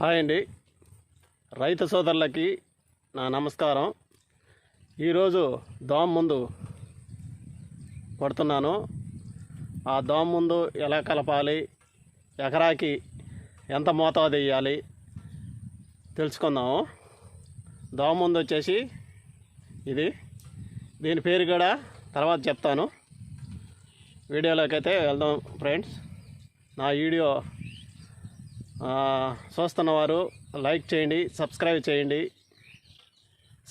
Hi అండి. రైతు సోదరులకి నా నమస్కారం. ఈరోజు దోమ ముందు కొడుతున్నాను ఆ దోమ ముందు ఎలా కలపాలి ఎకరాకి ఎంత మోతాదు వేయాలి తెలుసుకుందాము. దోమ ముందు వచ్చేసి ఇది. దీని పేరు కూడా తర్వాత చెప్తాను. వీడియోలోకి అయితే వెళ్దాం ఫ్రెండ్స్. నా వీడియో చూస్తున్న చూస్తున్నవారు లైక్ చేయండి సబ్స్క్రైబ్ చేయండి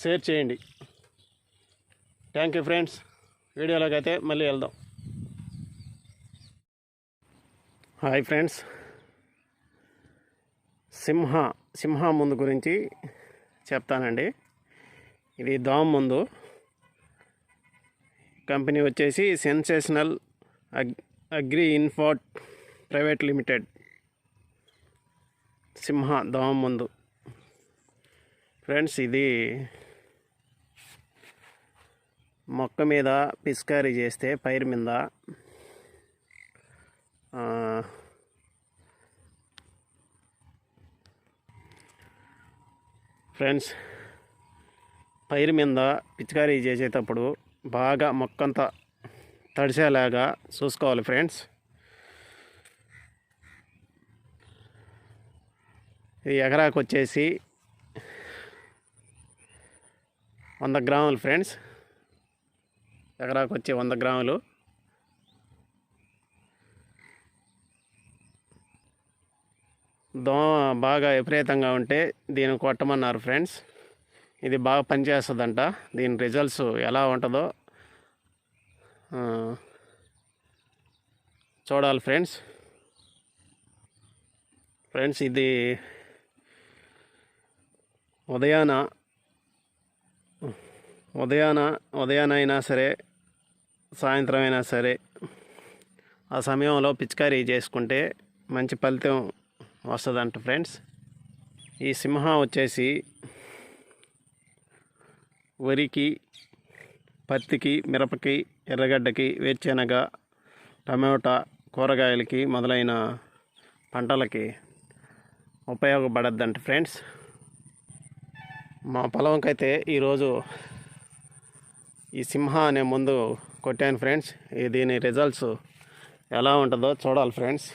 షేర్ చేయండి. థ్యాంక్ యూ ఫ్రెండ్స్ వీడియోలోకి అయితే మళ్ళీ వెళ్దాం. హాయ్ ఫ్రెండ్స్ సింహ సింహ ముందు గురించి చెప్తానండి. ఇది దోమ ముందు. కంపెనీ వచ్చేసి సెన్సేషనల్ అగ్ అగ్రి ఇన్ఫోట్ ప్రైవేట్ లిమిటెడ్. సింహ దోమ ముందు ఫ్రెండ్స్ ఇది మొక్క మీద పిస్కారీ చేస్తే పైరు మీద ఫ్రెండ్స్ పైరు మీద పిచికారీ చేసేటప్పుడు బాగా మొక్కంతా తడిసేలాగా చూసుకోవాలి ఫ్రెండ్స్. ఇది ఎకరాకు వచ్చేసి వంద గ్రాములు ఫ్రెండ్స్. ఎకరాకు వచ్చి వంద గ్రాములు. దోమ బాగా విపరీతంగా ఉంటే దీన్ని కొట్టమన్నారు ఫ్రెండ్స్. ఇది బాగా పనిచేస్తుందంట. దీని రిజల్ట్స్ ఎలా ఉంటుందో చూడాలి ఫ్రెండ్స్. ఫ్రెండ్స్ ఇది ఉదయాన ఉదయాన ఉదయాన అయినా సరే సాయంత్రం అయినా సరే ఆ సమయంలో పిచికారీ చేసుకుంటే మంచి ఫలితం వస్తుందంట ఫ్రెండ్స్. ఈ సింహం వచ్చేసి వరికి పత్తికి మిరపకి ఎర్రగడ్డకి వేరుశెనగ టమాటా కూరగాయలకి మొదలైన పంటలకి ఉపయోగపడద్దంట ఫ్రెండ్స్. మా పొలంకైతే ఈరోజు ఈ సింహ అనే ముందు కొట్టాను ఫ్రెండ్స్. ఈ దీని రిజల్ట్స్ ఎలా ఉంటుందో చూడాలి ఫ్రెండ్స్.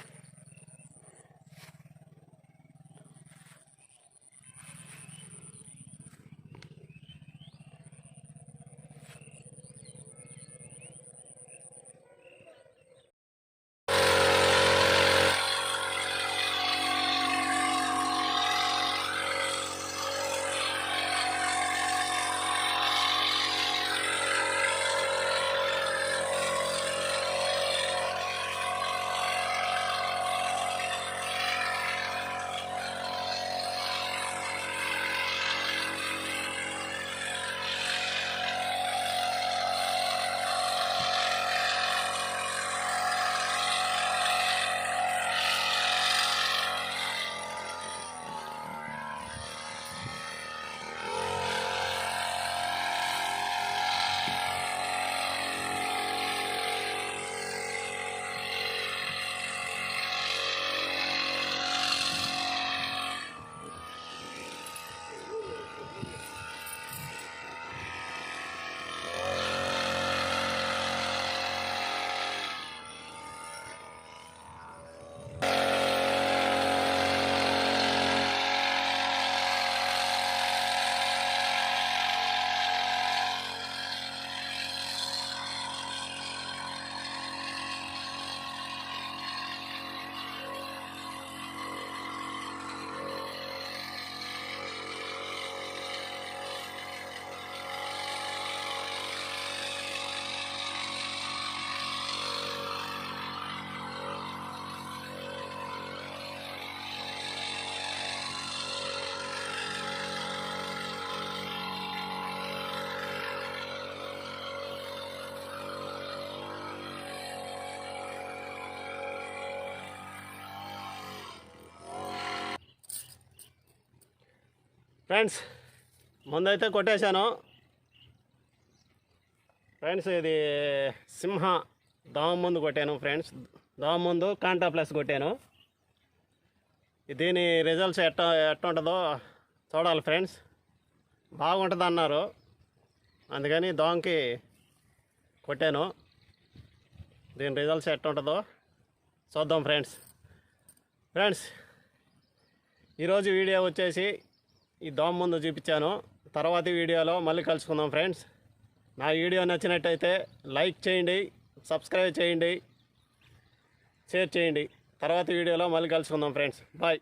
ఫ్రెండ్స్ ముందైతే కొట్టేశాను. ఫ్రెండ్స్ ఇది సింహ దోమ ముందు కొట్టాను ఫ్రెండ్స్ దోమ ముందు కాంటా ప్లస్ కొట్టాను. దీని రిజల్ట్స్ ఎట్ట ఎట్టుంటుందో చూడాలి ఫ్రెండ్స్ బాగుంటుంది అన్నారు అందుకని దోమకి కొట్టాను. దీని రిజల్ట్స్ ఎట్టుంటుందో చూద్దాం ఫ్రెండ్స్ ఫ్రెండ్స్ ఈరోజు వీడియో వచ్చేసి ఈ దోమ ముందు చూపించాను. తర్వాతి వీడియోలో మళ్ళీ కలుసుకుందాం ఫ్రెండ్స్. నా వీడియో నచ్చినట్టయితే లైక్ చేయండి సబ్స్క్రైబ్ చేయండి షేర్ చేయండి. తర్వాత వీడియోలో మళ్ళీ కలుసుకుందాం ఫ్రెండ్స్. బాయ్.